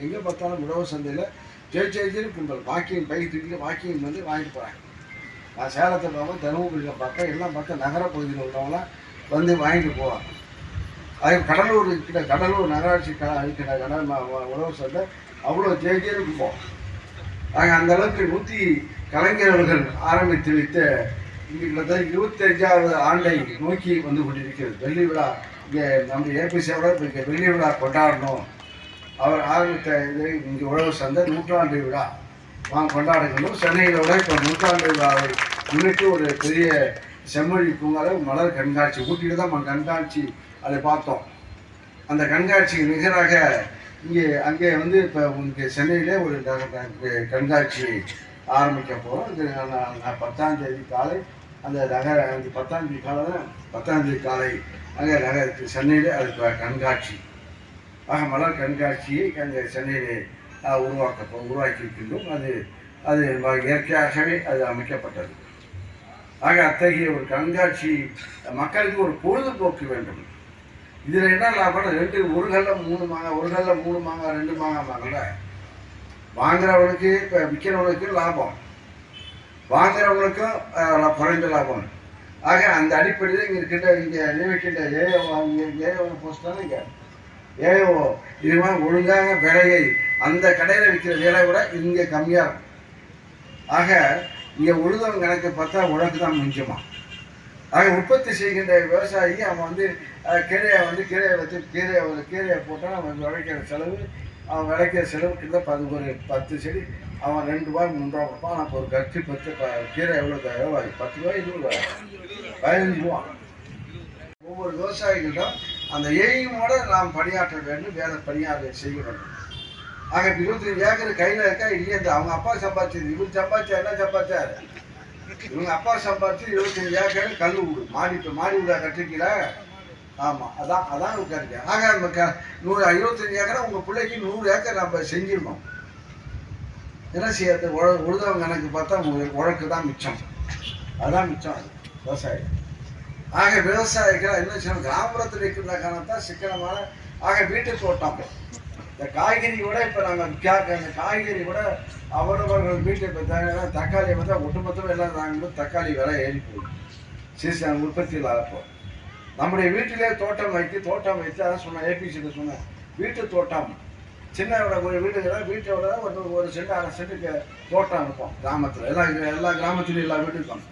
எங்கே பார்த்தாலும் உழவு சந்தையில் ஜெய் ஜெயிச்சுன்னு கும்பல். வாக்கியம் பை தூக்கிட்டு வாக்கியம் வந்து வாங்கிட்டு போகிறாங்க நான் சேலத்தை பார்ப்பேன் தருமபுரியில் பார்ப்பேன் எல்லாம் பார்த்தா நகர பகுதியில் உள்ளவங்களாம் வந்து வாங்கிட்டு போவாங்க. அது கடலூர் இருக்கிற கடலூர் நகராட்சி க இருக்கிற கடல் ம- உழவு சந்தை அவ்வளோ ஜெய் ஜெயின்னு நாங்கள் ஆக அந்த அளவுக்கு நூற்றி கலைஞர்கள் ஆரம்பித்து வைத்த இங்கிட்ட இருபத்தஞ்சாவது ஆண்டை நோக்கி வந்து கொண்டிருக்கிறது. வெள்ளி விழா இங்கே நம்ம ஏபிசியோட இங்கே வெள்ளி விழா கொண்டாடணும். அவர் ஆரம்பித்த இது இங்கே உழவு சந்தை நூற்றாண்டு விழா. நாம் கொண்டாடுகிறோம் சென்னையில் விட இப்போ நூற்றாண்டு விழாவை முன்னிட்டு ஒரு பெரிய செம்மொழி பூங்காவில் மலர் கண்காட்சி ஊட்டியில் தான் நம்ம கண்காட்சி அதை பார்த்தோம். அந்த கண்காட்சிக்கு நிகராக இங்கே அங்கே வந்து இப்போ உங்களுக்கு சென்னையிலே ஒரு கண்காட்சி ஆரம்பிக்க போகிறோம் இது நான் பத்தாம் தேதி காலை அந்த நகர அந்த பத்தாம் தேதி காலை பத்தாம் தேதி காலை அங்கே நகரத்து சென்னையிலே அதுக்கு கண்காட்சி. மலர் கண்காட்சியை அங்கே சென்னையிலே உருவாக்க உருவாக்கி இருக்கின்றோம் அது அது இயற்கையாகவே அது அமைக்கப்பட்டது ஆக அத்தகைய ஒரு கண்காட்சி மக்களுக்கு ஒரு பொழுதுபோக்கு வேண்டும் இதில் என்ன லாபம் ரெண்டு ஒரு கல்ல மூணு மாங்காய் ஒரு கல்ல மூணு மாங்காய் ரெண்டு மாங்காய் வாங்கல வாங்குறவனுக்கு இப்போ விற்கிறவனுக்கு லாபம் வாங்குறவங்களுக்கும் குறைந்த லாபம் ஆக அந்த அடிப்படையில் இங்கே இருக்கின்ற இங்கே நியமிக்கின்ற ஏஓ ஏஓ போஸ்ட் தானே இங்கே ஏஓ இது மாதிரி ஒழுங்காக விலையை அந்த கடையில் விற்கிற விலை விட இங்கே கம்மியாக இருக்கும். ஆக இங்கே உழுதவன் கணக்கு பார்த்தா உழக்கு தான் மிஞ்சமா? ஆக உற்பத்தி செய்கின்ற விவசாயி அவன் வந்து கீரையை வந்து கீரையை வச்சு கீரையை ஒரு கீரையை போட்டால் அவன் விளைக்கிற செலவு அவன் விளைக்கிற செலவு கிட்ட பது ஒரு பத்து செடி அவன் ரெண்டு ரூபாய் மூணு ரூபா கொடுப்பான். ஆனால் ஒரு கட்சி பத்து கீரை எவ்வளோ ரூபாய் பத்து ரூபாய் இருபது ரூபாய். பதினஞ்சு ரூபா. ஒவ்வொரு விவசாயிகளிடம் அந்த எய்மோட நாம் பணியாற்ற வேண்டும் வேலை பணியாற்ற வேண்டும் ஆக இப்போ இருபத்தஞ்சு ஏக்கர் கையில் இருக்கா இல்லையா? இந்த அவங்க அப்பா சம்பாதிச்சது. இவர் சம்பாதிச்சா என்ன சம்பாதிச்சாரு? இவங்க அப்பா சம்பாதிச்சு இருபத்தஞ்சு ஏக்கர் கல் வீடு மாடி இப்போ மாடி வீடா கட்டிருக்கீங்களா ஆமாம் அதான் அதான் உட்காருங்க ஆக நம்ம க நூறு இருபத்தஞ்சு ஏக்கரை உங்கள் பிள்ளைக்கு நூறு ஏக்கர் நம்ம செஞ்சிடணும் என்ன செய்யறது? உழ உழுதவங்க கணக்கு பார்த்தா உங்களுக்கு உழக்கு தான் மிச்சம். அதுதான் மிச்சம் அது. விவசாயம். ஆக விவசாயிகள் என்ன செய்யணும்? கிராமப்புறத்தில் இருக்கிற காரணத்தான் சிக்கனமான ஆக வீட்டு தோட்டம் இந்த காய்கறி கூட இப்போ நாங்கள் இந்த காய்கறி கூட அவரவர்கள் வீட்டில் இப்போ தக்காளி வந்து ஒட்டுமொத்தமாக எல்லாம் நாங்கள் தக்காளி விலை ஏறி போகும் சீசன் உற்பத்தியில் இல்லாதப்போ நம்முடைய வீட்டிலே தோட்டம் வைத்து தோட்டம் வைத்து அதான் சொன்னேன் ஏபிசியில் சொன்னேன். வீட்டு தோட்டம். சின்ன ஒரு வீட்டுக்கு வீட்டோட ஒரு ஒரு சென்ட் அரை சென்ட்டுக்கு தோட்டம் இருக்கும். கிராமத்தில். எல்லா எல்லா கிராமத்துலையும் எல்லா வீட்டுக்கும்.